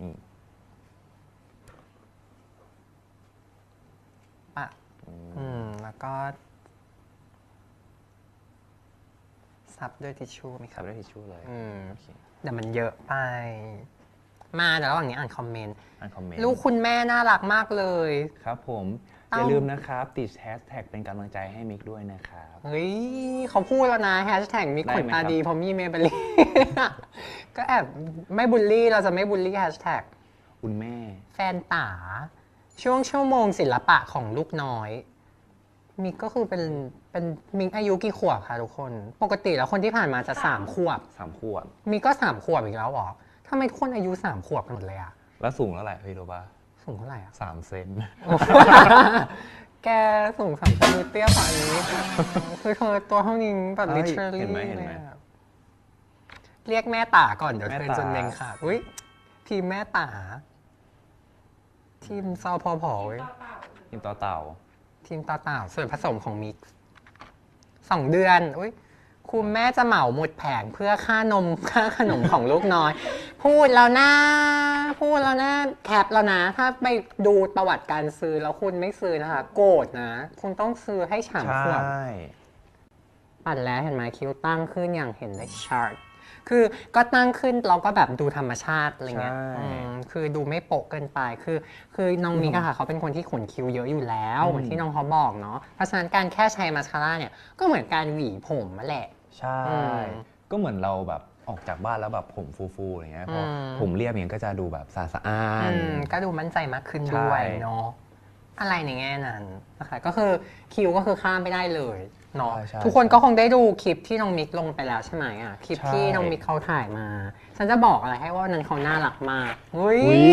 นี่ปะอืม แล้วก็ซับด้วยทิชชู่ไหมคขัรับบด้วยทิชชู่เลยอืมโอเคแต่มันเยอะไป มาเดี๋ยวระหว่างนี้อ่านคอมเมนต์ อ่านคอมเมนต์ลูกคุณแม่น่ารักมากเลย ครับผม เอ้าอย่าลืมนะครับ ติดแฮชแท็กเป็นกำลังใจให้มิกด้วยนะครับ เฮ้ยเขาพูดแล้วนะแฮชแท็กมีได้ขไหมนตาครับดีเพราะมีเมเบลีก็แอบไม่บูลลี่เราจะไม่บูลลี่แฮชแท็กคุณแม่ แฟนตาช่วงชั่วโมงศิลปะของลูกน้อย มิกก็คือเป็นเป็นมิกอายุกี่ขวบคะทุกคน ปกติแล้วคนที่ผ่านมาจะสามขวบ สามขวบ มิกก็สามขวบอีกแล้วเหรอทำไมทุกคนอายุสามขวบกันหมดเลยอะแล้วสูงแล้วแหละพี่รู้ป่ะ สูงเท่าไหร่อะสามเซน แกสูงสามเซนเตี้ยกว่าอันนี้ คือเธอตัวเท่านี้แบบ เอ้ย literally เห็นไหมเห็นไหม ลยอะเรียกแม่ตาก่อน เดี๋ยวแม่เธอตาจะเน่งค่ะ อุ้ยทีมแม่ตา ทีมซอพอพอเว้ย กินต่อเต่า ทีมตาเต่าส่วนผสมของมิกซ์สองเดือน อุ้ย คุณแม่จะเหมาหมดแผงเพื่อค่านมค่าขนมของลูกน้อย พูดแล้วนะ พูดแล้วนะแคปแล้วนะ ถ้าไปดูประวัติการซื้อแล้วคุณไม่ซื้อนะคะ โกรธนะ คุณต้องซื้อให้ฉ่ำขวบปัดแล้วเห็นไหมคิ้วตั้งขึ้นอย่างเห็นได้ชัด คือก็ตั้งขึ้นเราก็แบบดูธรรมชาติอะไรเงี้ยใช่ อืมคือดูไม่โปะเกินไป คือ คือน้องมิกอะค่ะเขาเป็นคนที่ขนคิ้วเยอะอยู่แล้วเหมือนที่น้องเขาบอกเนาะ เพราะฉะนั้นการแค่ใช้มาสคาร่าเนี่ยก็เหมือนการหวีผมนั่นแหละ ใช่ อืมก็เหมือนเราแบบออกจากบ้านแล้วแบบผมฟูๆอย่างเงี้ยพออม ผมเรียบอย่างเงี้ยก็จะดูแบบสะอาดสะอาดอืมก็ดูมั่นใจมากขึ้นใช่ด้วยเนาะ อะไรในแง่นั้นนะคะ ก็คือคิวก็คือข้ามไม่ได้เลย เนาะใช่ใช่ทุกคนก็คงได้ดูคลิปที่น้องมิกลงไปแล้วใช่ไหมอะคลิปใช่ที่น้องมิกเขาถ่ายมา ฉันจะบอกอะไรให้ว่าวันนั้นเขาน่ารักมากเฮ้ยอุ๊ย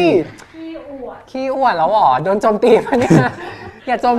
ที่อวดขี้อวดแล้วเหรอโดนโจมตีปะเนี่ยอย่าโจม